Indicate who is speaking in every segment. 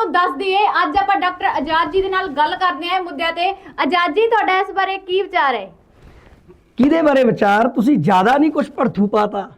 Speaker 1: ਤੁਹਾਨੂੰ ਦੱਸ ਦਈਏ ਅੱਜ ਆਪਾਂ ਡਾਕਟਰ ਆਜ਼ਾਦ ਜੀ ਦੇ ਨਾਲ ਗੱਲ ਕਰਦੇ ਹਾਂ ਇਹ ਮੁੱਦਿਆਂ ਤੇ। ਆਜ਼ਾਦ ਜੀ ਤੁਹਾਡਾ ਇਸ ਬਾਰੇ ਕੀ ਵਿਚਾਰ ਹੈ
Speaker 2: ਕਿਹਦੇ ਬਾਰੇ ਵਿਚਾਰ? ਤੁਸੀਂ ਜ਼ਿਆਦਾ ਨਹੀਂ ਕੁਝ ਭੜਥੂ ਪਾਤਾ।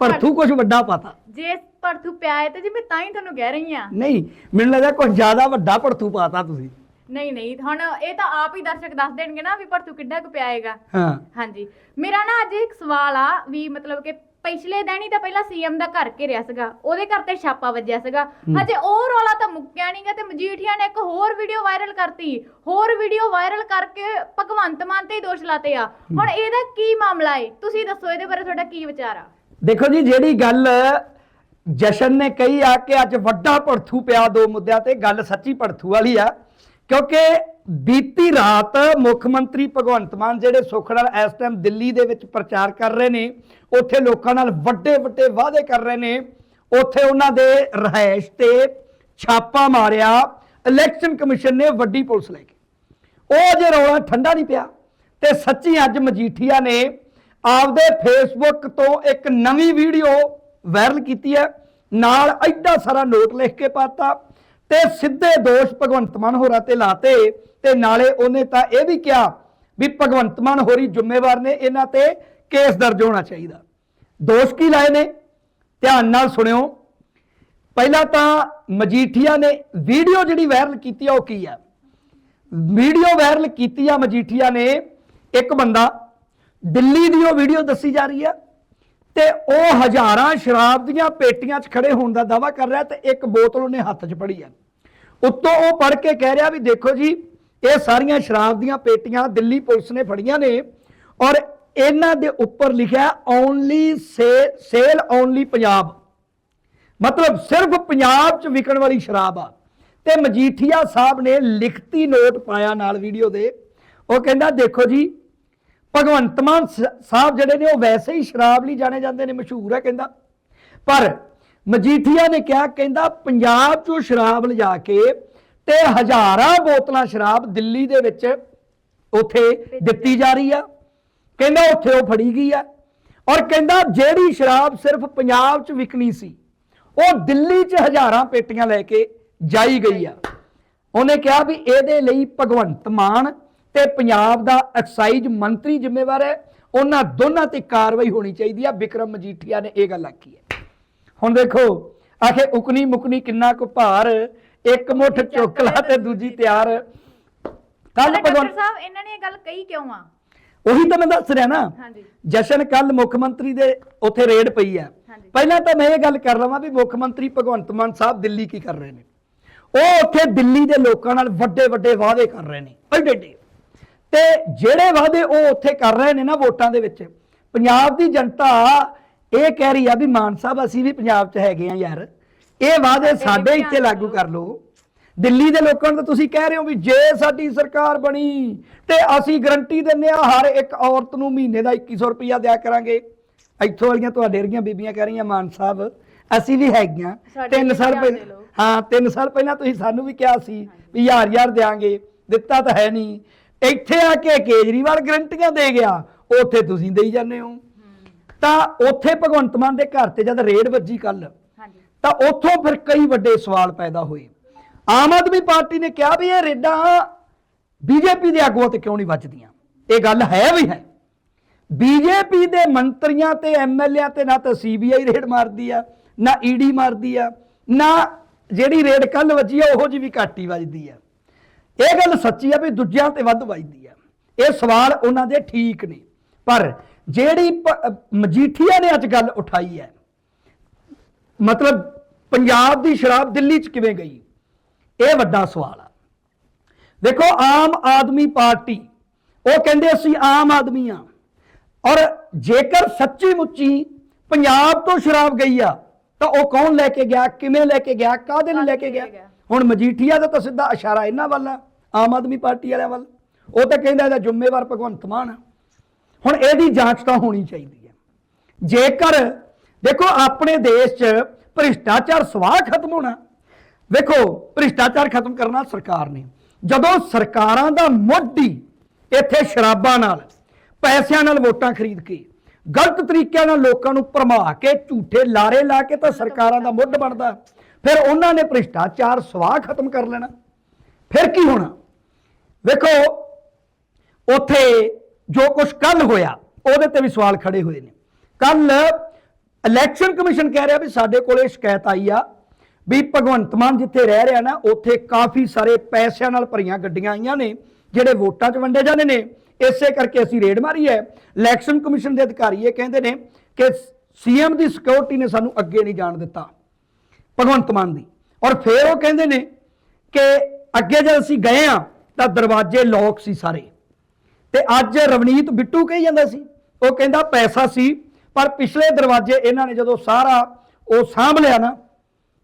Speaker 2: ਭੜਥੂ ਕੁਝ ਵੱਡਾ ਪਾਤਾ।
Speaker 1: ਜੇ ਪਰਥੂ ਪਿਆ ਹੈ ਤੇ ਜੀ ਮੈਂ ਤਾਂ ਹੀ ਤੁਹਾਨੂੰ ਕਹਿ ਰਹੀ ਹਾਂ
Speaker 2: ਨਹੀਂ ਮੈਨੂੰ ਲੱਗਦਾ ਕੁਝ ਜ਼ਿਆਦਾ ਵੱਡਾ ਭੜਥੂ ਪਾਤਾ ਤੁਸੀਂ।
Speaker 1: ਨਹੀਂ ਨਹੀਂ ਹੁਣ ਇਹ ਤਾਂ ਆਪ ਹੀ ਦਰਸ਼ਕ ਦੱਸ ਦੇਣਗੇ ਨਾ ਵੀ ਪਰਥੂ ਕਿੱਡਾ ਕੁ ਪਿਆ ਹੈਗਾ।
Speaker 2: ਹਾਂ।
Speaker 1: ਹਾਂਜੀ। ਮੇਰਾ ਨਾ ਅੱਜ ਇੱਕ ਸਵਾਲ ਆ ਵੀ ਮਤਲਬ ਕਿ ਪਿਛਲੇ ਦਿਨ ਹੀ ਤਾਂ ਪਹਿਲਾਂ ਸੀਐਮ ਦਾ ਘਰ ਘੇਰਿਆ ਸੀਗਾ ਉਹਦੇ ਘਰ ਤੇ ਛਾਪਾ ਵੱਜਿਆ ਸੀਗਾ। ਹਜੇ ਉਹ ਰੌਲਾ ਤਾਂ ਮੁੱਕਿਆ ਨਹੀਂਗਾ ਤੇ ਮਜੀਠੀਆ ਨੇ ਇੱਕ ਹੋਰ ਵੀਡੀਓ ਵਾਇਰਲ ਕਰਤੀ। ਹੋਰ ਵੀਡੀਓ ਵਾਇਰਲ ਕਰਕੇ ਭਗਵੰਤ ਮਾਨ ਤੇ ਹੀ ਦੋਸ਼ ਲਾਤੇ ਆ। ਹੁਣ ਇਹਦਾ ਕੀ ਮਾਮਲਾ ਏ? ਤੁਸੀਂ ਦੱਸੋ ਇਹਦੇ ਬਾਰੇ ਤੁਹਾਡਾ ਕੀ ਵਿਚਾਰ ਆ?
Speaker 2: ਦੇਖੋ ਜੀ ਜਿਹੜੀ ਗੱਲ ਜਸ਼ਨ ਨੇ ਕਹੀ ਆ ਕਿ ਅੱਜ ਵੱਡਾ ਭੜਥੂ ਪਿਆ ਦੋ ਮੁੱਦਿਆਂ ਤੇ ਗੱਲ ਸੱਚੀ ਭੜਥੂ ਵਾਲੀ ਆ। ਕਿਉਂਕਿ ਬੀਤੀ ਰਾਤ ਮੁੱਖ ਮੰਤਰੀ ਭਗਵੰਤ ਮਾਨ ਜਿਹੜੇ ਸੁੱਖ ਨਾਲ ਇਸ ਟਾਈਮ ਦਿੱਲੀ ਦੇ ਵਿੱਚ ਪ੍ਰਚਾਰ ਕਰ ਰਹੇ ਨੇ, ਉੱਥੇ ਲੋਕਾਂ ਨਾਲ ਵੱਡੇ ਵੱਡੇ ਵਾਅਦੇ ਕਰ ਰਹੇ ਨੇ, ਉੱਥੇ ਉਹਨਾਂ ਦੇ ਰਹਿائش ਤੇ ਛਾਪਾ ਮਾਰਿਆ ਇਲੈਕਸ਼ਨ ਕਮਿਸ਼ਨ ਨੇ ਵੱਡੀ ਪੁਲਿਸ ਲੈ ਕੇ। ਉਹ ਅਜੇ ਰੌਲਾ ਠੰਡਾ ਨਹੀਂ ਪਿਆ ਤੇ ਸੱਚੀ ਅੱਜ ਮਜੀਠੀਆ ਨੇ ਆਪਦੇ ਫੇਸਬੁੱਕ ਤੋਂ ਇੱਕ ਨਵੀਂ ਵੀਡੀਓ ਵਾਇਰਲ ਕੀਤੀ ਹੈ, ਨਾਲ ਐਡਾ ਸਾਰਾ ਨੋਟ ਲਿਖ ਕੇ ਪਾਤਾ। ਤੇ ਸਿੱਧੇ ਦੋਸ਼ ਭਗਵੰਤ ਮਾਨ ਹੋਰਾਂ ਤੇ ਲਾਤੇ ਤੇ ਨਾਲੇ ਉਹਨੇ ਤਾਂ ਇਹ ਵੀ ਕਿਹਾ ਵੀ ਭਗਵੰਤ ਮਾਨ ਹੋਰੀ ਜ਼ਿੰਮੇਵਾਰ ਨੇ ਇਹਨਾਂ ਤੇ ਕੇਸ ਦਰਜ ਹੋਣਾ ਚਾਹੀਦਾ। ਦੋਸ਼ ਕੀ ਲਾਏ ਨੇ? ਧਿਆਨ ਨਾਲ ਸੁਣਿਓ। ਪਹਿਲਾਂ ਤਾਂ ਮਜੀਠੀਆ ਨੇ ਵੀਡੀਓ ਜਿਹੜੀ ਵਾਇਰਲ ਕੀਤੀ ਆ ਉਹ ਕੀ ਆ? ਵੀਡੀਓ ਵਾਇਰਲ ਕੀਤੀ ਆ ਮਜੀਠੀਆ ਨੇ ਇੱਕ ਬੰਦਾ। ਦਿੱਲੀ ਦੀ ਉਹ ਵੀਡੀਓ ਦੱਸੀ ਜਾ ਰਹੀ ਆ। ਤੇ ਉਹ ਹਜ਼ਾਰਾਂ ਸ਼ਰਾਬ ਦੀਆਂ ਪੇਟੀਆਂ 'ਚ ਖੜੇ ਹੋਣ ਦਾ ਦਾਵਾ ਕਰ ਰਿਹਾ ਤੇ ਇੱਕ ਬੋਤਲ ਉਹਨੇ ਹੱਥ 'ਚ ਫੜੀ ਆ। ਉੱਤੋਂ ਉਹ ਪੜ ਕੇ ਕਹਿ ਰਿਹਾ ਵੀ ਦੇਖੋ ਜੀ, ਇਹ ਸਾਰੀਆਂ ਸ਼ਰਾਬ ਦੀਆਂ ਪੇਟੀਆਂ ਦਿੱਲੀ ਪੁਲਿਸ ਨੇ ਫੜੀਆਂ ਨੇ ਔਰ ਇਹਨਾਂ ਦੇ ਉੱਪਰ ਲਿਖਿਆ ਓਨਲੀ ਸੇਲ ਓਨਲੀ ਪੰਜਾਬ। ਮਤਲਬ ਸਿਰਫ ਪੰਜਾਬ 'ਚ ਵਿਕਣ ਵਾਲੀ ਸ਼ਰਾਬ ਆ। ਤੇ ਮਜੀਠੀਆ ਸਾਹਿਬ ਨੇ ਲਿਖਤੀ ਨੋਟ ਪਾਇਆ ਨਾਲ ਵੀਡੀਓ ਦੇ। ਉਹ ਕਹਿੰਦਾ ਦੇਖੋ ਜੀ ਭਗਵੰਤ ਮਾਨ ਸ- ਸਾਹਿਬ ਜਿਹੜੇ ਨੇ ਉਹ ਵੈਸੇ ਹੀ ਸ਼ਰਾਬ ਲਈ ਜਾਣੇ ਜਾਂਦੇ ਨੇ, ਮਸ਼ਹੂਰ ਹੈ ਕਹਿੰਦਾ। ਪਰ ਮਜੀਠੀਆ ਨੇ ਕਿਹਾ, ਕਹਿੰਦਾ ਪੰਜਾਬ 'ਚੋਂ ਸ਼ਰਾਬ ਲਿਜਾ ਕੇ ਤੇ ਹਜ਼ਾਰਾਂ ਬੋਤਲਾਂ ਸ਼ਰਾਬ ਦਿੱਲੀ ਦੇ ਵਿੱਚ ਉੱਥੇ ਦਿੱਤੀ ਜਾ ਰਹੀ ਆ। ਕਹਿੰਦਾ ਉੱਥੇ ਉਹ ਫੜੀ ਗਈ ਆ। ਔਰ ਕਹਿੰਦਾ ਜਿਹੜੀ ਸ਼ਰਾਬ ਸਿਰਫ ਪੰਜਾਬ 'ਚ ਵਿਕਣੀ ਸੀ, ਉਹ ਦਿੱਲੀ 'ਚ ਹਜ਼ਾਰਾਂ ਪੇਟੀਆਂ ਲੈ ਕੇ ਜਾਈ ਗਈ ਆ। ਉਹਨੇ ਕਿਹਾ ਵੀ ਇਹਦੇ ਲਈ ਭਗਵੰਤ ਮਾਨ ਤੇ ਪੰਜਾਬ ਦਾ ਐਕਸਾਈਜ਼ ਮੰਤਰੀ ਜ਼ਿੰਮੇਵਾਰ ਹੈ। ਉਹਨਾਂ ਦੋਨਾਂ ਤੇ ਕਾਰਵਾਈ ਹੋਣੀ ਚਾਹੀਦੀ ਆ। ਵਿਕਰਮ ਮਜੀਠੀਆ ਨੇ ਇਹ ਗੱਲ ਆਖੀ ਹੈ। ਹੁਣ ਦੇਖੋ ਆਖੇ ਉਕਨੀ ਮੁਕਨੀ ਕਿੰਨਾ ਕੁ ਭਾਰ ਇੱਕ ਮੁੱਠ ਚੁੱਕ ਲਾ ਤੇ ਦੂਜੀ ਤਿਆਰ। ਕੱਲ ਭਗਵੰਤ
Speaker 1: ਸਾਹਿਬ ਇਹਨਾਂ ਨੇ ਇਹ ਗੱਲ ਕਹੀ ਕਿਉਂ ਆ?
Speaker 2: ਉਹੀ ਤਾਂ ਮੈਂ ਦੱਸ ਰਿਹਾ ਨਾ। ਜਸ਼ਨ ਕੱਲ ਮੁੱਖ ਮੰਤਰੀ ਦੇ ਉੱਥੇ ਰੇਡ ਪਈ ਆ। ਪਹਿਲਾਂ ਤਾਂ ਮੈਂ ਇਹ ਗੱਲ ਕਰ ਲਵਾਂ ਵੀ ਮੁੱਖ ਮੰਤਰੀ ਭਗਵੰਤ ਮਾਨ ਸਾਹਿਬ ਦਿੱਲੀ ਕੀ ਕਰ ਰਹੇ ਨੇ? ਉਹ ਉੱਥੇ ਦਿੱਲੀ ਦੇ ਲੋਕਾਂ ਨਾਲ ਵੱਡੇ ਵੱਡੇ ਵਾਅਦੇ ਕਰ ਰਹੇ ਨੇ। ਐਡੇ ਐਡੇ ਤੇ ਜਿਹੜੇ ਵਾਅਦੇ ਉਹ ਉੱਥੇ ਕਰ ਰਹੇ ਨੇ ਨਾ ਵੋਟਾਂ ਦੇ ਵਿੱਚ ਪੰਜਾਬ ਦੀ ਜਨਤਾ ਇਹ ਕਹਿ ਰਹੀ ਆ ਵੀ ਮਾਨ ਸਾਹਿਬ ਅਸੀਂ ਵੀ ਪੰਜਾਬ 'ਚ ਹੈਗੇ ਆ ਯਾਰ। ਇਹ ਵਾਅਦੇ ਸਾਡੇ ਇੱਥੇ ਲਾਗੂ ਕਰ ਲਓ। ਦਿੱਲੀ ਦੇ ਲੋਕਾਂ ਨੂੰ ਤਾਂ ਤੁਸੀਂ ਕਹਿ ਰਹੇ ਹੋ ਵੀ ਜੇ ਸਾਡੀ ਸਰਕਾਰ ਬਣੀ ਤੇ ਅਸੀਂ ਗਰੰਟੀ ਦਿੰਨੇ ਆ ਹਰ ਇੱਕ ਔਰਤ ਨੂੰ ਮਹੀਨੇ ਦਾ 2100 ਰੁਪਇਆ ਦਿਆ ਕਰਾਂਗੇ। ਇੱਥੋਂ ਵਾਲੀਆਂ ਤੁਹਾਡੇ ਵਰਗੀਆਂ ਬੀਬੀਆਂ ਕਹਿ ਰਹੀਆਂ ਮਾਨ ਸਾਹਿਬ ਅਸੀਂ ਵੀ ਹੈਗੀਆਂ
Speaker 1: ਸਾਡੇ
Speaker 2: 3
Speaker 1: ਲਈ
Speaker 2: ਸਾਲ ਪਹਿਲਾਂ। ਹਾਂ 3 ਸਾਲ ਪਹਿਲਾਂ ਤੁਸੀਂ ਸਾਨੂੰ ਵੀ ਕਿਹਾ ਸੀ ਵੀ ਹਜ਼ਾਰ ਹਜ਼ਾਰ ਦੇਾਂਗੇ ਦਿੱਤਾ ਤਾਂ ਹੈ ਨਹੀਂ। ਇੱਥੇ ਆ ਕੇ ਕੇਜਰੀਵਾਲ ਗਰੰਟੀਆਂ ਦੇ ਗਿਆ ਉੱਥੇ ਤੁਸੀਂ ਦੇਈ ਜਾਂਦੇ ਹੋ। ਤਾਂ ਉੱਥੇ ਭਗਵੰਤ ਮਾਨ ਦੇ ਘਰ ਤੇ ਜਦ ਰੇਡ ਵੱਜੀ ਕੱਲ
Speaker 1: ਹਾਂਜੀ।
Speaker 2: ਤਾਂ ਉੱਥੋਂ ਫਿਰ ਕਈ ਵੱਡੇ ਸਵਾਲ ਪੈਦਾ ਹੋਏ। ਆਮ ਆਦਮੀ ਪਾਰਟੀ ਨੇ ਕਿਹਾ ਵੀ ਇਹ ਰੇਡਾਂ ਬੀਜੇਪੀ ਦੇ ਆਗੂਆਂ ਤੇ ਕਿਉਂ ਨਹੀਂ ਵੱਜਦੀਆਂ? ਇਹ ਗੱਲ ਹੈ ਵੀ ਹੈ। ਬੀਜੇਪੀ ਦੇ ਮੰਤਰੀਆਂ ਤੇ ਐਮਐਲਏ ਤੇ ਨਾ ਤਾਂ ਸੀਬੀਆਈ ਰੇਡ ਮਾਰਦੀ ਆ ਨਾ ਈਡੀ ਮਾਰਦੀ ਆ ਨਾ ਜਿਹੜੀ ਰੇਡ ਕੱਲ ਵੱਜੀ ਆ ਉਹੋ ਜੀ ਵੀ ਘੱਟ ਵੱਜਦੀ ਆ। ਇਹ ਗੱਲ ਸੱਚੀ ਆ ਵੀ ਦੂਜਿਆਂ ਤੇ ਵੱਧ ਵੱਜਦੀ ਆ। ਇਹ ਸਵਾਲ ਉਹਨਾਂ ਦੇ ਠੀਕ ਨੇ। ਪਰ ਜਿਹੜੀ ਮਜੀਠੀਆ ਨੇ ਅੱਜ ਗੱਲ ਉਠਾਈ ਹੈ ਮਤਲਬ ਪੰਜਾਬ ਦੀ ਸ਼ਰਾਬ ਦਿੱਲੀ 'ਚ ਕਿਵੇਂ ਗਈ? ਇਹ ਵੱਡਾ ਸਵਾਲ ਆ। ਦੇਖੋ ਆਮ ਆਦਮੀ ਪਾਰਟੀ ਉਹ ਕਹਿੰਦੇ ਅਸੀਂ ਆਮ ਆਦਮੀ ਆ। ਔਰ ਜੇਕਰ ਸੱਚੀ ਮੁੱਚੀ ਪੰਜਾਬ ਤੋਂ ਸ਼ਰਾਬ ਗਈ ਆ ਤਾਂ ਉਹ ਕੌਣ ਲੈ ਕੇ ਗਿਆ ਕਿਵੇਂ ਲੈ ਕੇ ਗਿਆ? ਕਾਹਦੇ ਲਈ ਲੈ ਕੇ ਗਿਆ? ਹੁਣ ਮਜੀਠੀਆ ਦਾ ਤਾਂ ਸਿੱਧਾ ਇਸ਼ਾਰਾ ਇਹਨਾਂ ਵੱਲ ਆ। ਆਮ ਆਦਮੀ ਪਾਰਟੀ ਵਾਲਿਆਂ ਵੱਲ। ਉਹ ਤਾਂ ਕਹਿੰਦਾ ਇਹਦਾ ਜ਼ਿੰਮੇਵਾਰ ਭਗਵੰਤ ਮਾਨ ਹੁਣ ਇਹਦੀ ਜਾਂਚ ਤਾਂ ਹੋਣੀ ਚਾਹੀਦੀ ਹੈ। ਜੇਕਰ, ਦੇਖੋ ਆਪਣੇ ਦੇਸ਼ 'ਚ ਭ੍ਰਿਸ਼ਟਾਚਾਰ ਸਵਾਹ ਖਤਮ ਹੋਣਾ। ਵੇਖੋ, ਭ੍ਰਿਸ਼ਟਾਚਾਰ ਖਤਮ ਕਰਨਾ ਸਰਕਾਰ ਨੇ ਜਦੋਂ ਸਰਕਾਰਾਂ ਦਾ ਮੋਢੀ ਇੱਥੇ ਸ਼ਰਾਬਾਂ ਨਾਲ, ਪੈਸਿਆਂ ਨਾਲ ਵੋਟਾਂ ਖਰੀਦ ਕੇ, ਗਲਤ ਤਰੀਕਿਆਂ ਨਾਲ ਲੋਕਾਂ ਨੂੰ ਭਰਮਾ ਕੇ, ਝੂਠੇ ਲਾਰੇ ਲਾ ਕੇ ਤਾਂ ਸਰਕਾਰਾਂ ਦਾ ਮੁੱਢ ਬਣਦਾ। ਫਿਰ ਉਹਨਾਂ ਨੇ ਭ੍ਰਿਸ਼ਟਾਚਾਰ ਸਵਾਹ ਖਤਮ ਕਰ ਲੈਣਾ। ਫਿਰ ਕੀ ਹੋਣਾ? ਵੇਖੋ, ਉੱਥੇ ਜੋ ਕੁਝ ਕੱਲ ਹੋਇਆ, ਉਹਦੇ ਤੇ ਵੀ ਸਵਾਲ ਖੜੇ ਹੋਏ ਨੇ। ਕੱਲ ਇਲੈਕਸ਼ਨ ਕਮਿਸ਼ਨ ਕਹਿ ਰਿਹਾ ਵੀ ਸਾਡੇ ਕੋਲੇ ਸ਼ਿਕਾਇਤ ਆਈ ਆ ਵੀ ਭਗਵੰਤ ਮਾਨ ਜਿੱਥੇ ਰਹਿ ਰਿਹਾ ਨਾ, ਉੱਥੇ ਕਾਫੀ ਸਾਰੇ ਪੈਸਿਆਂ ਨਾਲ ਭਰੀਆਂ ਗੱਡੀਆਂ ਆਈਆਂ ਨੇ, ਜਿਹੜੇ ਵੋਟਾਂ 'ਚ ਵੰਡੇ ਜਾਂਦੇ ਨੇ। ਇਸੇ ਕਰਕੇ ਅਸੀਂ ਰੇਡ ਮਾਰੀ ਹੈ। ਇਲੈਕਸ਼ਨ ਕਮਿਸ਼ਨ ਦੇ ਅਧਿਕਾਰੀ ਇਹ ਕਹਿੰਦੇ ਨੇ ਕਿ ਸੀਐਮ ਦੀ ਸਿਕਿਉਰਿਟੀ ਨੇ ਸਾਨੂੰ ਅੱਗੇ ਨਹੀਂ ਜਾਣ ਦਿੱਤਾ, ਭਗਵੰਤ ਮਾਨ ਦੀ। ਔਰ ਫਿਰ ਉਹ ਕਹਿੰਦੇ ਨੇ ਕਿ ਅੱਗੇ ਜਦ ਅਸੀਂ ਗਏ ਆ ਤਾਂ ਦਰਵਾਜ਼ੇ ਲੋਕ ਸੀ ਸਾਰੇ। ਤੇ ਅੱਜ ਰਵਨੀਤ ਬਿੱਟੂ ਕਹੀ ਜਾਂਦਾ ਸੀ ਉਹ ਕਹਿੰਦਾ ਪੈਸਾ ਸੀ ਪਰ ਪਿਛਲੇ ਦਰਵਾਜ਼ੇ ਇਹਨਾਂ ਨੇ ਜਦੋਂ ਸਾਰਾ ਉਹ ਸਾਂਭ ਲਿਆ ਨਾ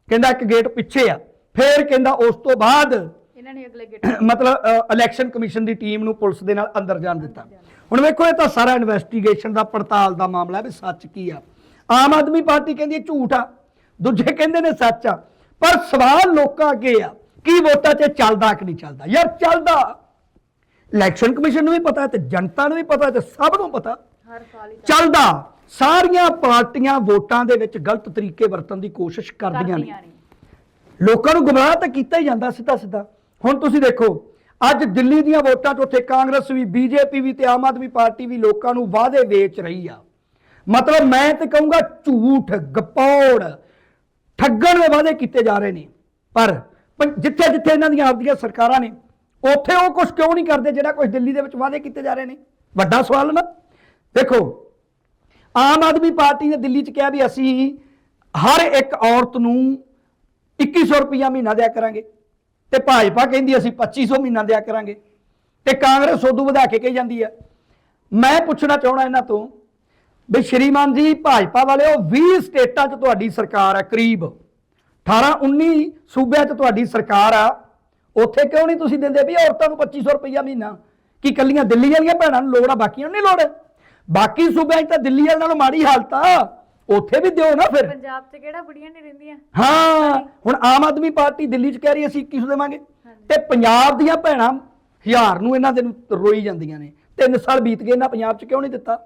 Speaker 2: ਕਹਿੰਦਾ ਇੱਕ ਗੇਟ ਪਿੱਛੇ ਆ ਫਿਰ ਕਹਿੰਦਾ ਉਸ ਤੋਂ ਬਾਅਦ
Speaker 1: ਇਹਨਾਂ ਨੇ ਅਗਲੇ ਗੇਟ
Speaker 2: ਮਤਲਬ ਇਲੈਕਸ਼ਨ ਕਮਿਸ਼ਨ ਦੀ ਟੀਮ ਨੂੰ ਪੁਲਿਸ ਦੇ ਨਾਲ ਅੰਦਰ ਜਾਣ ਦਿੱਤਾ। ਹੁਣ ਵੇਖੋ ਇਹ ਤਾਂ ਸਾਰਾ ਇਨਵੈਸਟੀਗੇਸ਼ਨ ਦਾ ਪੜਤਾਲ ਦਾ ਮਾਮਲਾ ਹੈ ਵੀ ਸੱਚ ਕੀ ਆ। ਆਮ ਆਦਮੀ ਪਾਰਟੀ ਕਹਿੰਦੀ ਝੂਠ ਆ ਦੂਜੇ ਕਹਿੰਦੇ ਨੇ ਸੱਚ ਆ ਪਰ ਸਵਾਲ ਲੋਕਾਂ ਅੱਗੇ ਆ। ਕੀ ਵੋਟਾਂ 'ਚ ਚੱਲਦਾ ਕਿ ਨਹੀਂ ਚੱਲਦਾ? ਯਾਰ ਚੱਲਦਾ। ਇਲੈਕਸ਼ਨ ਕਮਿਸ਼ਨ ਨੂੰ ਵੀ ਪਤਾ ਹੈ ਤੇ ਜਨਤਾ ਨੂੰ ਵੀ ਪਤਾ ਹੈ ਤੇ ਸਭ ਨੂੰ ਪਤਾ
Speaker 1: ਹਰ ਸਾਲ ਹੀ
Speaker 2: ਚੱਲਦਾ। ਸਾਰੀਆਂ ਪਾਰਟੀਆਂ ਵੋਟਾਂ ਦੇ ਵਿੱਚ ਗਲਤ ਤਰੀਕੇ ਵਰਤਣ ਦੀ ਕੋਸ਼ਿਸ਼ ਕਰਦੀਆਂ ਨੇ।
Speaker 1: ਕਰਦੀਆਂ ਨੇ।
Speaker 2: ਲੋਕਾਂ ਨੂੰ ਗੁੰਮਰਾਹ ਤਾਂ ਕੀਤਾ ਹੀ ਜਾਂਦਾ ਸਿੱਧਾ ਸਿੱਧਾ ਹੁਣ ਤੁਸੀਂ ਦੇਖੋ ਅੱਜ ਦਿੱਲੀ ਦੀਆਂ ਵੋਟਾਂ 'ਚ ਉੱਥੇ ਕਾਂਗਰਸ ਵੀ ਬੀਜੇਪੀ ਵੀ ਤੇ ਆਮ ਆਦਮੀ ਪਾਰਟੀ ਵੀ ਲੋਕਾਂ ਨੂੰ ਵਾਅਦੇ ਵੇਚ ਰਹੀ ਆ। ਮਤਲਬ ਮੈਂ ਤੇ ਕਹੂੰਗਾ ਝੂਠ ਗਪੌੜ ਠੱਗਣ ਦੇ ਵਾਅਦੇ ਕੀਤੇ ਜਾ ਰਹੇ ਨੇ। ਪਰ ਜਿੱਥੇ ਜਿੱਥੇ ਇਹਨਾਂ ਦੀਆਂ ਆਪਦੀਆਂ ਸਰਕਾਰਾਂ ਨੇ, ਉੱਥੇ ਉਹ ਕੁਝ ਕਿਉਂ ਨਹੀਂ ਕਰਦੇ ਜਿਹੜਾ ਕੁਝ ਦਿੱਲੀ ਦੇ ਵਿੱਚ ਵਾਅਦੇ ਕੀਤੇ ਜਾ ਰਹੇ ਨੇ? ਵੱਡਾ ਸਵਾਲ ਨਾ। ਦੇਖੋ, ਆਮ ਆਦਮੀ ਪਾਰਟੀ ਨੇ ਦਿੱਲੀ 'ਚ ਕਿਹਾ ਵੀ ਅਸੀਂ ਹਰ ਇੱਕ ਔਰਤ ਨੂੰ 2100 ਰੁਪਇਆ ਮਹੀਨਾ ਦਿਆ ਕਰਾਂਗੇ ਤੇ ਭਾਜਪਾ ਕਹਿੰਦੀ ਅਸੀਂ 2500 ਮਹੀਨਾ ਦਿਆ ਕਰਾਂਗੇ ਤੇ ਕਾਂਗਰਸ ਉਦੋਂ ਵਧਾ ਕੇ ਕਹੀ ਜਾਂਦੀ ਆ। ਮੈਂ ਪੁੱਛਣਾ ਚਾਹਣਾ ਇਹਨਾਂ ਤੋਂ ਵੀ ਸ਼੍ਰੀਮਾਨ ਜੀ, ਭਾਜਪਾ ਵਾਲਿਓ 20 ਸਟੇਟਾਂ 'ਚ ਤੁਹਾਡੀ ਸਰਕਾਰ ਹੈ ਕਰੀਬ। 18 19 ਸੂਬਿਆਂ 'ਚ ਤੁਹਾਡੀ ਸਰਕਾਰ ਆ ਉੱਥੇ ਕਿਉਂ ਨਹੀਂ ਤੁਸੀਂ ਦਿੰਦੇ ਵੀ ਔਰਤਾਂ ਨੂੰ 2500 ਰੁਪਇਆ ਮਹੀਨਾ? ਕੀ ਕੱਲੀਆਂ ਦਿੱਲੀ ਵਾਲੀਆਂ ਭੈਣਾਂ ਨੂੰ ਲੋੜ ਆ ਬਾਕੀਆਂ ਨੂੰ ਨਹੀਂ ਲੋੜ? ਬਾਕੀ ਸੂਬਿਆਂ 'ਚ ਤਾਂ ਦਿੱਲੀ ਵਾਲਿਆਂ ਨਾਲੋਂ ਮਾੜੀ ਹਾਲਤ ਆ ਉੱਥੇ ਵੀ ਦਿਓ ਨਾ ਫਿਰ।
Speaker 1: ਪੰਜਾਬ 'ਚ ਕਿਹੜਾ ਬੁੜੀਆਂ ਨਹੀਂ ਰਹਿੰਦੀਆਂ?
Speaker 2: ਹਾਂ ਹੁਣ ਆਮ ਆਦਮੀ ਪਾਰਟੀ ਦਿੱਲੀ 'ਚ ਕਹਿ ਰਹੀ ਅਸੀਂ 2100 ਦੇਵਾਂਗੇ। ਤੇ ਪੰਜਾਬ ਦੀਆਂ ਭੈਣਾਂ ਹਜ਼ਾਰ ਨੂੰ ਇਹਨਾਂ ਦੇ ਰੋਈ ਜਾਂਦੀਆਂ ਨੇ। ਤਿੰਨ ਸਾਲ ਬੀਤ ਗਏ ਇਹਨਾਂ ਪੰਜਾਬ 'ਚ ਕਿਉਂ ਨਹੀਂ ਦਿੱਤਾ?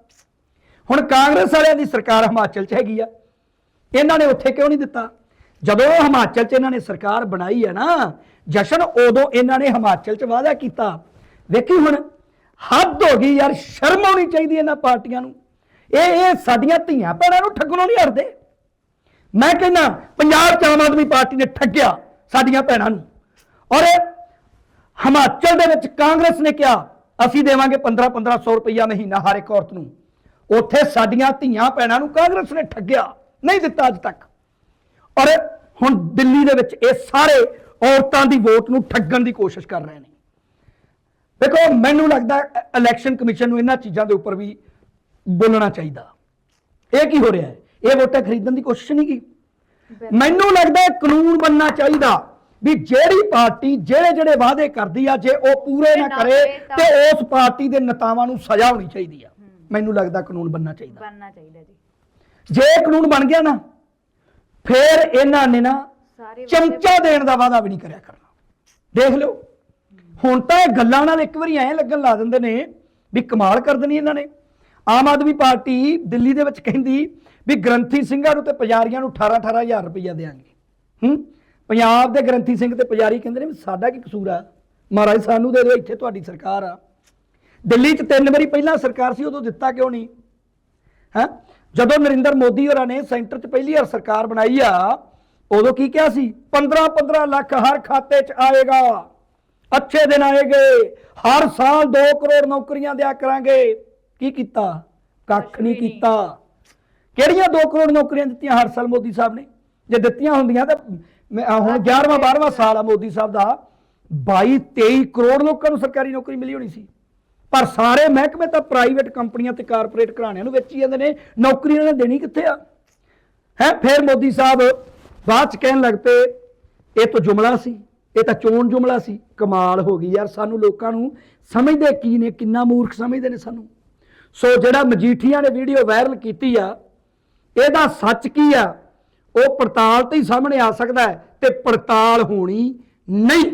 Speaker 2: ਹੁਣ ਕਾਂਗਰਸ ਵਾਲਿਆਂ ਦੀ ਸਰਕਾਰ ਹਿਮਾਚਲ 'ਚ ਹੈਗੀ ਆ। ਇਹਨਾਂ ਨੇ ਉੱਥੇ ਕਿਉਂ ਨਹੀਂ ਦਿੱਤਾ? ਜਦੋਂ ਹਿਮਾਚਲ 'ਚ ਇਹਨਾਂ ਨੇ ਸਰਕਾਰ ਬਣਾਈ ਹੈ ਨਾ, ਜਸ਼ਨ ਉਦੋਂ ਇਹਨਾਂ ਨੇ ਹਿਮਾਚਲ 'ਚ ਵਾਅਦਾ ਕੀਤਾ। ਵੇਖੀ ਹੁਣ, ਹੱਦ ਹੋ ਗਈ ਯਾਰ, ਸ਼ਰਮ ਆਉਣੀ ਚਾਹੀਦੀ ਇਹਨਾਂ ਪਾਰਟੀਆਂ ਨੂੰ। ਇਹ ਇਹ ਸਾਡੀਆਂ ਧੀਆਂ ਭੈਣਾਂ ਨੂੰ ਠੱਗਣੋਂ ਨਹੀਂ ਹਟਦੇ। ਮੈਂ ਕਹਿੰਦਾ, ਪੰਜਾਬ 'ਚ ਆਮ ਆਦਮੀ ਪਾਰਟੀ ਨੇ ਠੱਗਿਆ ਸਾਡੀਆਂ ਭੈਣਾਂ ਨੂੰ। ਔਰ ਹਿਮਾਚਲ ਦੇ ਵਿੱਚ ਕਾਂਗਰਸ ਨੇ ਕਿਹਾ, ਅਸੀਂ ਦੇਵਾਂਗੇ 15 1500 ਰੁਪਈਆ ਮਹੀਨਾ ਹਰ ਇੱਕ ਔਰਤ ਨੂੰ। ਉੱਥੇ ਸਾਡੀਆਂ ਧੀਆਂ ਭੈਣਾਂ ਨੂੰ ਕਾਂਗਰਸ ਨੇ ਠੱਗਿਆ, ਨਹੀਂ ਦਿੱਤਾ ਅੱਜ ਤੱਕ। ਔਰ ਹੁਣ ਦਿੱਲੀ ਦੇ ਵਿੱਚ ਇਹ ਸਾਰੇ ਔਰਤਾਂ ਦੀ ਵੋਟ ਨੂੰ ਠੱਗਣ ਦੀ ਕੋਸ਼ਿਸ਼ ਕਰ ਰਹੇ ਨੇ। ਦੇਖੋ ਮੈਨੂੰ ਲੱਗਦਾ ਇਲੈਕਸ਼ਨ ਕਮਿਸ਼ਨ ਨੂੰ ਇਹਨਾਂ ਚੀਜ਼ਾਂ ਦੇ ਉੱਪਰ ਵੀ ਬੋਲਣਾ ਚਾਹੀਦਾ। ਇਹ ਕੀ ਹੋ ਰਿਹਾ ਹੈ? ਇਹ ਵੋਟਾਂ ਖਰੀਦਣ ਦੀ ਕੋਸ਼ਿਸ਼ ਨਹੀਂ ਕੀ ਮੈਨੂੰ ਲੱਗਦਾ ਕਾਨੂੰਨ ਬਣਨਾ ਚਾਹੀਦਾ ਵੀ ਜਿਹੜੀ ਪਾਰਟੀ ਜਿਹੜੇ ਜਿਹੜੇ ਵਾਅਦੇ ਕਰਦੀ ਆ ਜੇ ਉਹ ਪੂਰੇ ਨਾ ਕਰੇ
Speaker 1: ਤਾਂ-
Speaker 2: ਉਸ ਪਾਰਟੀ ਦੇ ਨੇਤਾਵਾਂ ਨੂੰ ਸਜ਼ਾ ਹੋਣੀ ਚਾਹੀਦੀ ਆ। ਮੈਨੂੰ ਲੱਗਦਾ ਕਾਨੂੰਨ ਬਣਨਾ ਚਾਹੀਦਾ।
Speaker 1: ਬਣਨਾ ਚਾਹੀਦਾ ਜੀ।
Speaker 2: ਜੇ ਕਾਨੂੰਨ ਬਣ ਗਿਆ ਨਾ ਫਿਰ ਇਹਨਾਂ ਨੇ ਨਾ
Speaker 1: ਸਾਰੇ
Speaker 2: ਚਮਚਾ ਦੇਣ ਦਾ ਵਾਅਦਾ ਵੀ ਨਹੀਂ ਕਰਿਆ ਕਰਨਾ। ਦੇਖ ਲਿਓ। ਹੁਣ ਤਾਂ ਇਹ ਗੱਲਾਂ ਨਾਲ ਇੱਕ ਵਾਰੀ ਐਂ ਲੱਗਣ ਲਾ ਦਿੰਦੇ ਨੇ ਵੀ ਕਮਾਲ ਕਰ ਦੇਣੀ ਇਹਨਾਂ ਨੇ। ਆਮ ਆਦਮੀ ਪਾਰਟੀ ਦਿੱਲੀ ਦੇ ਵਿੱਚ ਕਹਿੰਦੀ ਵੀ ਗ੍ਰੰਥੀ ਸਿੰਘਾਂ ਨੂੰ ਤੇ ਪੁਜਾਰੀਆਂ ਨੂੰ 18 18000 ਰੁਪਈਆ ਦੇਾਂਗੇ ਹੂੰ? ਪੰਜਾਬ ਦੇ ਗ੍ਰੰਥੀ ਸਿੰਘ ਤੇ ਪੁਜਾਰੀ ਕਹਿੰਦੇ ਨੇ ਸਾਡਾ ਕੀ ਕਸੂਰ ਆ? ਮਹਾਰਾਜ ਸਾਨੂੰ ਦੇ ਦਿਓ ਇੱਥੇ ਤੁਹਾਡੀ ਸਰਕਾਰ ਆ। ਦਿੱਲੀ 'ਚ ਤਿੰਨ ਵਾਰੀ ਪਹਿਲਾਂ ਸਰਕਾਰ ਸੀ ਉਦੋਂ ਦਿੱਤਾ ਕਿਉਂ ਨਹੀਂ? ਹੈ? ਜਦੋਂ ਨਰਿੰਦਰ ਮੋਦੀ ਹੋਰਾਂ ਨੇ ਸੈਂਟਰ 'ਚ ਪਹਿਲੀ ਵਾਰ ਸਰਕਾਰ ਬਣਾਈ ਆ ਉਦੋਂ ਕੀ ਕਿਹਾ ਸੀ? 15 15 ਲੱਖ ਹਰ ਖਾਤੇ 'ਚ ਆਏਗਾ। ਅੱਛੇ ਦਿਨ ਆਏਗੇ। ਹਰ ਸਾਲ 2 ਕਰੋੜ ਨੌਕਰੀਆਂ ਦਿਆ ਕਰਾਂਗੇ। ਕੀ ਕੀਤਾ? ਕੱਖ ਨਹੀਂ ਕੀਤਾ। ਕਿਹੜੀਆਂ 2 ਕਰੋੜ ਨੌਕਰੀਆਂ ਦਿੱਤੀਆਂ ਹਰ ਸਾਲ ਮੋਦੀ ਸਾਹਿਬ ਨੇ? ਜੇ ਦਿੱਤੀਆਂ ਹੁੰਦੀਆਂ ਤਾਂ ਹੁਣ 11ਵਾਂ 12ਵਾਂ ਸਾਲ ਆ ਮੋਦੀ ਸਾਹਿਬ ਦਾ। 22 23 ਕਰੋੜ ਲੋਕਾਂ ਨੂੰ ਸਰਕਾਰੀ ਨੌਕਰੀ ਮਿਲੀ ਹੋਣੀ ਸੀ। ਪਰ ਸਾਰੇ ਮਹਿਕਮੇ ਤਾਂ ਪ੍ਰਾਈਵੇਟ ਕੰਪਨੀਆਂ ਤੇ ਕਾਰਪੋਰੇਟ ਘਰਾਣਿਆਂ ਨੂੰ ਵੇਚੀ ਜਾਂਦੇ ਨੇ। ਨੌਕਰੀ ਇਹਨਾਂ ਨੇ ਦੇਣੀ ਕਿੱਥੇ ਆ? ਹੈ? ਫਿਰ ਮੋਦੀ ਸਾਹਿਬ ਬਾਅਦ ਚ ਕਹਿਣ ਲੱਗ ਪਏ, ਇਹ ਤਾਂ ਜੁਮਲਾ ਸੀ, ਇਹ ਤਾਂ ਚੋਣ ਜੁਮਲਾ ਸੀ। ਕਮਾਲ ਹੋ ਗਈ ਯਾਰ, ਸਾਨੂੰ ਲੋਕਾਂ ਨੂੰ ਸਮਝਦੇ ਕੀ ਨੇ, ਕਿੰਨਾ ਮੂਰਖ ਸਮਝਦੇ ਨੇ ਸਾਨੂੰ। ਸੋ ਜਿਹੜਾ ਮਜੀਠੀਆਂ ਨੇ ਵੀਡੀਓ ਵਾਇਰਲ ਕੀਤੀ ਆ, ਇਹਦਾ ਸੱਚ ਕੀ ਆ? ਉਹ ਪੜਤਾਲ ਤੇ ਹੀ ਸਾਹਮਣੇ ਆ ਸਕਦਾ ਹੈ ਤੇ ਪੜਤਾਲ ਹੋਣੀ ਨਹੀਂ।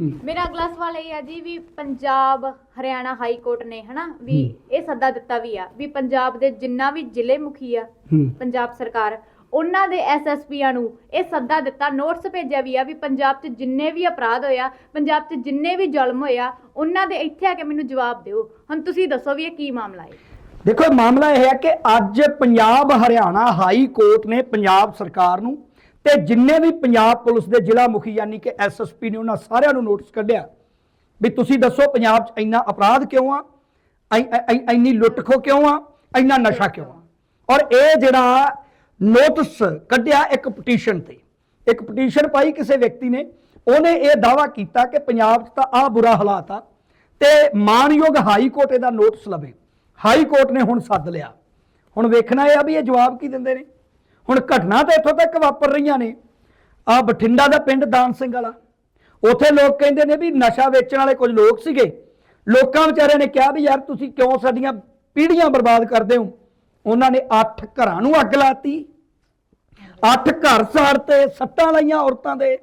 Speaker 1: ਮੇਰਾ ਅਗਲਾ ਸਵਾਲ ਇਹ ਆ ਜੀ ਵੀ ਪੰਜਾਬ ਹਰਿਆਣਾ ਹਾਈ ਕੋਰਟ ਨੇ ਹਨਾ ਵੀ ਇਹ ਸੱਦਾ ਦਿੱਤਾ ਵੀ ਆ ਵੀ ਪੰਜਾਬ ਦੇ ਜਿੰਨਾ ਵੀ ਜ਼ਿਲ੍ਹੇ ਮੁਖੀ ਆ
Speaker 2: ਹੂੰ।
Speaker 1: ਪੰਜਾਬ ਸਰਕਾਰ ਉਹਨਾਂ ਦੇ ਐਸਐਸਪੀਆਂ ਨੂੰ ਇਹ ਸੱਦਾ ਦਿੱਤਾ ਨੋਟਿਸ ਭੇਜਿਆ ਵੀ ਆ ਵੀ ਪੰਜਾਬ 'ਚ ਜਿੰਨੇ ਵੀ ਅਪਰਾਧ ਹੋਇਆ ਪੰਜਾਬ 'ਚ ਜਿੰਨੇ ਵੀ ਜ਼ੁਲਮ ਹੋਇਆ ਉਹਨਾਂ ਦੇ ਇੱਥੇ ਆ ਕੇ ਮੈਨੂੰ ਜਵਾਬ ਦਿਓ। ਹੁਣ ਤੁਸੀਂ ਦੱਸੋ ਵੀ ਇਹ ਕੀ ਮਾਮਲਾ ਹੈ?
Speaker 2: ਦੇਖੋ ਮਾਮਲਾ ਇਹ ਹੈ ਕਿ ਅੱਜ ਪੰਜਾਬ ਹਰਿਆਣਾ ਹਾਈ ਕੋਰਟ ਨੇ ਪੰਜਾਬ ਸਰਕਾਰ ਨੂੰ ਤੇ ਜਿੰਨੇ ਵੀ ਪੰਜਾਬ ਪੁਲਿਸ ਦੇ ਜ਼ਿਲ੍ਹਾ ਮੁਖੀ ਯਾਨੀ ਕਿ ਐਸਐਸਪੀ ਨੇ ਉਹਨਾਂ ਸਾਰਿਆਂ ਨੂੰ ਨੋਟਿਸ ਕੱਢਿਆ ਵੀ ਤੁਸੀਂ ਦੱਸੋ ਪੰਜਾਬ 'ਚ ਇੰਨਾ ਅਪਰਾਧ ਕਿਉਂ ਆ? ਇੰਨੀ ਲੁੱਟ ਖੋ ਕਿਉਂ ਆ? ਇੰਨਾ ਨਸ਼ਾ ਕਿਉਂ ਆ? ਔਰ ਇਹ ਜਿਹੜਾ ਨੋਟਿਸ ਕੱਢਿਆ ਇੱਕ ਪਟੀਸ਼ਨ ਤੇ, ਇੱਕ ਪਟੀਸ਼ਨ ਪਾਈ ਕਿਸੇ ਵਿਅਕਤੀ ਨੇ, ਉਹਨੇ ਇਹ ਦਾਵਾ ਕੀਤਾ ਕਿ ਪੰਜਾਬ 'ਚ ਤਾਂ ਆ ਬੁਰਾ ਹਾਲਾਤ ਆ ਤੇ ਮਾਨਯੋਗ ਹਾਈ ਕੋਰਟ ਇਹਦਾ ਨੋਟਿਸ ਲਵੇ। ਹਾਈ ਕੋਰਟ ਨੇ ਹੁਣ ਸੱਦ ਲਿਆ। ਹੁਣ ਵੇਖਣਾ ਇਹ ਆ ਵੀ ਇਹ ਜਵਾਬ ਕੀ ਦਿੰਦੇ ਨੇ? ਹੁਣ ਘਟਨਾ ਤਾਂ ਇੱਥੋਂ ਤੱਕ ਵਾਪਰ ਰਹੀਆਂ ਨੇ। ਆ ਬਠਿੰਡਾ ਦਾ ਪਿੰਡ ਦਾਨ ਸਿੰਘ ਵਾਲਾ। ਉੱਥੇ ਲੋਕ ਕਹਿੰਦੇ ਨੇ ਵੀ ਨਸ਼ਾ ਵੇਚਣ ਵਾਲੇ ਕੁਝ ਲੋਕ ਸੀਗੇ। ਲੋਕਾਂ ਵਿਚਾਰਿਆਂ ਨੇ ਕਿਹਾ ਵੀ ਯਾਰ ਤੁਸੀਂ ਕਿਉਂ ਸਾਡੀਆਂ ਪੀੜ੍ਹੀਆਂ ਬਰਬਾਦ ਕਰਦੇ ਹੋ? ਉਹਨਾਂ ਨੇ 8 ਘਰਾਂ ਨੂੰ ਅੱਗ ਲਾਤੀ। 8 ਘਰ ਸਾੜਤੇ ਸੱਟਾਂ ਲਾਈਆਂ ਔਰਤਾਂ ਦੇ।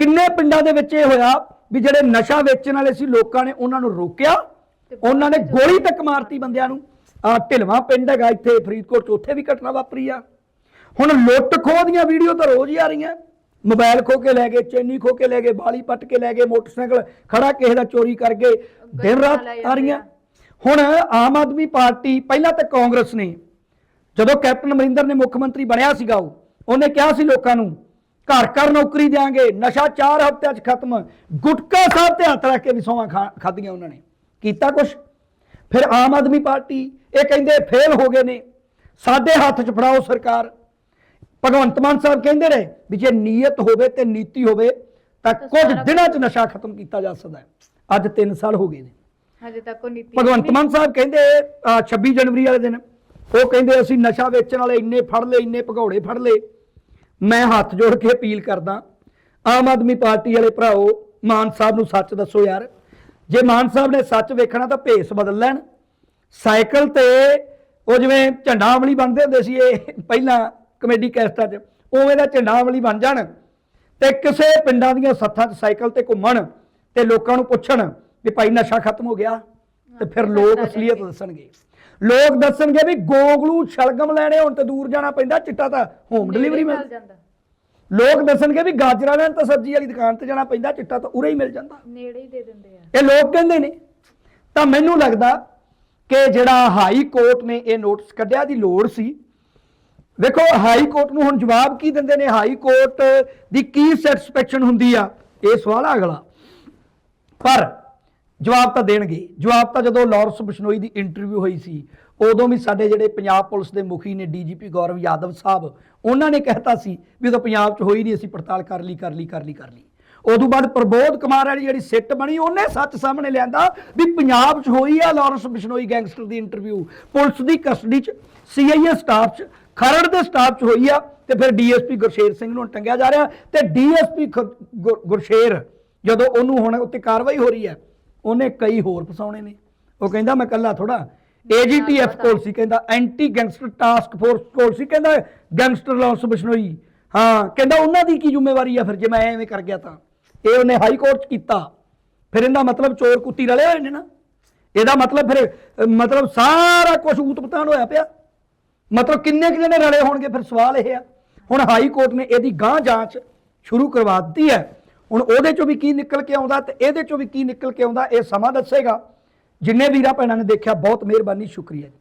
Speaker 2: ਕਿੰਨੇ ਪਿੰਡਾਂ ਦੇ ਵਿੱਚ ਇਹ ਹੋਇਆ ਵੀ ਜਿਹੜੇ ਨਸ਼ਾ ਵੇਚਣ ਵਾਲੇ ਸੀ ਲੋਕਾਂ ਨੇ ਉਹਨਾਂ ਨੂੰ ਰੋਕਿਆ। ਉਹਨਾਂ ਨੇ ਗੋਲੀ ਤੱਕ ਮਾਰਤੀ ਬੰਦਿਆਂ ਨੂੰ। ਢਿਲਵਾ ਪਿੰਡ ਹੈਗਾ ਇੱਥੇ ਫਰੀਦਕੋਟ ਚ ਉੱਥੇ ਵੀ ਘਟਨਾ ਵਾਪਰੀ ਆ। ਹੁਣ ਲੁੱਟ ਖੋਹ ਦੀਆਂ ਵੀਡੀਓ ਤਾਂ ਰੋਜ਼ ਹੀ ਆ ਰਹੀਆਂ। ਮੋਬਾਈਲ ਖੋ ਕੇ ਲੈ ਗਏ ਚੈਨੀ ਖੋ ਕੇ ਲੈ ਗਏ ਬਾਲੀ ਪੱਟ ਕੇ ਲੈ ਗਏ ਮੋਟਰਸਾਈਕਲ ਖੜਾ ਕਿਸੇ ਦਾ ਚੋਰੀ ਕਰ ਗਏ ਦਿਨ ਰਾਤ ਆ ਰਹੀਆਂ। ਹੁਣ ਆਮ ਆਦਮੀ ਪਾਰਟੀ ਪਹਿਲਾਂ ਤਾਂ ਕਾਂਗਰਸ ਨੇ ਜਦੋਂ ਕੈਪਟਨ ਅਮਰਿੰਦਰ ਨੇ ਮੁੱਖ ਮੰਤਰੀ ਬਣਿਆ ਸੀਗਾ ਉਹ ਉਹਨੇ ਕਿਹਾ ਸੀ ਲੋਕਾਂ ਨੂੰ ਘਰ ਘਰ ਨੌਕਰੀ ਦਿਆਂਗੇ ਨਸ਼ਾ 4 ਹਫ਼ਤਿਆਂ 'ਚ ਖਤਮ ਗੁਟਕਾ ਸਾਹਿਬ ਤੇ ਹੱਥ ਰੱਖ ਕੇ ਵੀ ਖਾ- ਖਾਧੀਆਂ ਉਹਨਾਂ ਨੇ। ਕੀਤਾ ਕੁਛ? ਫਿਰ ਆਮ ਆਦਮੀ ਪਾਰਟੀ ਇਹ ਕਹਿੰਦੇ ਫੇਲ ਹੋ ਗਏ ਨੇ। ਸਾਡੇ ਹੱਥ 'ਚ ਫੜਾਓ ਸਰਕਾਰ। ਭਗਵੰਤ ਮਾਨ ਸਾਹਿਬ ਕਹਿੰਦੇ ਰਹੇ ਵੀ ਜੇ ਨੀਅਤ ਹੋਵੇ ਤੇ ਨੀਤੀ ਹੋਵੇ ਤਾਂ ਕੁਝ ਦਿਨਾਂ 'ਚ ਨਸ਼ਾ ਖਤਮ ਕੀਤਾ ਜਾ ਸਕਦਾ ਹੈ। ਅੱਜ 3 ਸਾਲ ਹੋ ਗਏ ਨੇ।
Speaker 1: ਹਜੇ ਤੱਕ ਉਹ ਨੀਤੀ
Speaker 2: ਭਗਵੰਤ ਮਾਨ ਸਾਹਿਬ ਕਹਿੰਦੇ ਅਹ 26 ਜਨਵਰੀ ਵਾਲੇ ਦਿਨ। ਉਹ ਕਹਿੰਦੇ ਅਸੀਂ ਨਸ਼ਾ ਵੇਚਣ ਵਾਲੇ ਇੰਨੇ ਫੜ ਲਏ ਇੰਨੇ ਭਗੌੜੇ ਫੜ ਲਏ। ਮੈਂ ਹੱਥ ਜੋੜ ਕੇ ਅਪੀਲ ਕਰਦਾ ਆਮ ਆਦਮੀ ਪਾਰਟੀ ਵਾਲੇ ਭਰਾਓ ਮਾਨ ਸਾਹਿਬ ਨੂੰ ਸੱਚ ਦੱਸੋ ਯਾਰ। ਜੇ ਮਾਨ ਸਾਹਿਬ ਨੇ ਸੱਚ ਵੇਖਣਾ ਤਾਂ ਭੇਸ ਬਦਲ ਲੈਣ। ਸਾਈਕਲ ਤੇ ਉਹ ਜਿਵੇਂ ਝੰਡਾ ਅਮਲੀ ਬਣਦੇ ਹੁੰਦੇ ਸੀ ਇਹ ਪਹਿਲਾਂ ਕਮੇਡੀ ਕੈਸਟਾਂ 'ਚ ਉਵੇਂ ਦਾ ਝੰਡਾ ਅਮਲੀ ਬਣ ਜਾਣ ਤੇ ਕਿਸੇ ਪਿੰਡਾਂ ਦੀਆਂ ਸੱਥਾਂ 'ਚ ਸਾਈਕਲ ਤੇ ਘੁੰਮਣ ਤੇ ਲੋਕਾਂ ਨੂੰ ਪੁੱਛਣ ਵੀ ਭਾਈ ਨਸ਼ਾ ਖਤਮ ਹੋ ਗਿਆ ਤੇ ਫਿਰ ਲੋਕ ਅਸਲੀਅਤ ਦੱਸਣਗੇ। ਲੋਕ ਦੱਸਣਗੇ ਵੀ ਗੋਗਲੂ ਛਲਗਮ ਲੈਣੇ ਹੁਣ ਤੇ ਦੂਰ ਜਾਣਾ ਪੈਂਦਾ ਚਿੱਟਾ ਤਾਂ ਹੋਮ ਡਿਲੀਵਰੀ ਮਿਲ
Speaker 1: ਜਾਂਦਾ।
Speaker 2: ਲੋਕ ਦੱਸਣਗੇ ਵੀ ਗਾਜਰਾਂ ਲੈਣ ਤਾਂ ਸਬਜ਼ੀ ਵਾਲੀ ਦੁਕਾਨ ਤੇ ਜਾਣਾ ਪੈਂਦਾ ਚਿੱਟਾ ਤਾਂ ਉਰੇ ਹੀ ਮਿਲ ਜਾਂਦਾ।
Speaker 1: ਨੇੜੇ ਹੀ ਦੇ ਦਿੰਦੇ ਆ।
Speaker 2: ਇਹ ਲੋਕ ਕਹਿੰਦੇ ਨੇ। ਤਾਂ ਮੈਨੂੰ ਲੱਗਦਾ ਕਿ ਜਿਹੜਾ ਹਾਈ ਕੋਰਟ ਨੇ ਇਹ ਨੋਟਿਸ ਕੱਢਿਆ ਦੀ ਲੋੜ ਸੀ। ਵੇਖੋ, ਹਾਈ ਕੋਰਟ ਨੂੰ ਹੁਣ ਜਵਾਬ ਕੀ ਦਿੰਦੇ ਨੇ? ਹਾਈ ਕੋਰਟ ਦੀ ਕੀ ਸੈਟੀਸਫੈਕਸ਼ਨ ਹੁੰਦੀ ਆ? ਇਹ ਸਵਾਲ ਆ ਅਗਲਾ। ਪਰ ਜਵਾਬ ਤਾਂ ਦੇਣਗੇ। ਜਵਾਬ ਤਾਂ ਜਦੋਂ ਲਾਰੈਂਸ ਬਿਸ਼ਨੋਈ ਦੀ ਇੰਟਰਵਿਊ ਹੋਈ ਸੀ, ਉਦੋਂ ਵੀ ਸਾਡੇ ਜਿਹੜੇ ਪੰਜਾਬ ਪੁਲਿਸ ਦੇ ਮੁਖੀ ਨੇ ਡੀਜੀਪੀ ਗੌਰਵ ਯਾਦਵ ਸਾਹਿਬ, ਉਹਨਾਂ ਨੇ ਕਹਿਤਾ ਸੀ ਵੀ ਉਦੋਂ ਪੰਜਾਬ 'ਚ ਹੋਈ ਨਹੀਂ, ਅਸੀਂ ਪੜਤਾਲ ਕਰ ਲਈ ਕਰ ਲਈ ਕਰ ਲਈ ਕਰ ਲਈ। ਉਦੋਂ ਬਾਅਦ ਪ੍ਰਬੋਧ ਕੁਮਾਰ ਵਾਲੀ ਜਿਹੜੀ ਸਿੱਟ ਬਣੀ, ਉਹਨੇ ਸੱਚ ਸਾਹਮਣੇ ਲਿਆਂਦਾ ਵੀ ਪੰਜਾਬ 'ਚ ਹੋਈ ਆ ਲਾਰੈਂਸ ਬਿਸ਼ਨੋਈ ਗੈਂਗਸਟਰ ਦੀ ਇੰਟਰਵਿਊ ਪੁਲਿਸ ਦੀ ਕਸਟਡੀ 'ਚ ਸੀਆਈਏ ਸਟਾਫ 'ਚ, ਖਰੜ ਦੇ ਸਟਾਫ 'ਚ ਹੋਈ ਆ ਤੇ ਫਿਰ ਡੀਐਸਪੀ ਗੁਰਸ਼ੇਰ ਸਿੰਘ ਨੂੰ ਟੰਗਿਆ ਜਾ ਰਿਹਾ ਤੇ ਡੀਐਸਪੀ ਗੁਰਸ਼ੇਰ ਜਦੋਂ ਉਹਨੂੰ ਹੁਣ ਉੱਤੇ ਕਾਰਵਾਈ ਹੋ ਰਹੀ ਹੈ, ਉਹਨੇ ਕਈ ਹੋਰ ਫਸਾਉਣੇ ਨੇ। ਉਹ ਕਹਿੰਦਾ, ਮੈਂ ਕੱਲਾ ਥੋੜਾ ਏਜੀਟੀਐਫ ਕੋਲ ਸੀ, ਕਹਿੰਦਾ, ਐਂਟੀ ਗੈਂਗਸਟਰ ਟਾਸਕ ਫੋਰਸ ਕੋਲ ਸੀ, ਕਹਿੰਦਾ, ਗੈਂਗਸਟਰ ਲਾਰੈਂਸ ਬਿਸ਼ਨੋਈ। ਹਾਂ, ਕਹਿੰਦਾ, ਉਹਨਾਂ ਦੀ ਕੀ ਜ਼ਿੰਮੇਵਾਰੀ ਆ ਫਿਰ? ਜੇ ਮੈਂ ਐਵੇਂ ਕਰ ਗਿਆ ਤਾਂ? ਇਹ ਉਹਨੇ ਹਾਈ ਕੋਰਟ 'ਚ ਕੀਤਾ। ਫਿਰ ਇਹਦਾ ਮਤਲਬ ਚੋਰ ਕੁੱਤੀ ਰਲੇ ਹੋਏ ਨੇ ਨਾ। ਇਹਦਾ ਮਤਲਬ ਫਿਰ ਅਹ, ਮਤਲਬ ਸਾਰਾ ਕੁਝ ਊਤਪਤਾਨ ਹੋਇਆ ਪਿਆ। ਮਤਲਬ ਕਿੰਨੇ ਕੁ ਜਣੇ ਰਲੇ ਹੋਣਗੇ ਫਿਰ ਸਵਾਲ ਇਹ ਆ। ਹੁਣ ਹਾਈ ਕੋਰਟ ਨੇ ਇਹਦੀ ਗਾਂ ਜਾਂਚ ਸ਼ੁਰੂ ਕਰਵਾ ਦਿੱਤੀ ਹੈ। ਹੁਣ ਉਹਦੇ ਚੋਂ ਵੀ ਕੀ ਨਿਕਲ ਕੇ ਆਉਂਦਾ ਤੇ ਇਹਦੇ ਚੋਂ ਵੀ ਕੀ ਨਿਕਲ ਕੇ ਆਉਂਦਾ ਇਹ ਸਮਾਂ ਦੱਸੇਗਾ। ਜਿੰਨੇ ਵੀਰਾਂ ਭੈਣਾਂ ਨੇ ਦੇਖਿਆ ਬਹੁਤ ਮਿਹਰਬਾਨੀ ਸ਼ੁਕਰੀਆ ਜੀ।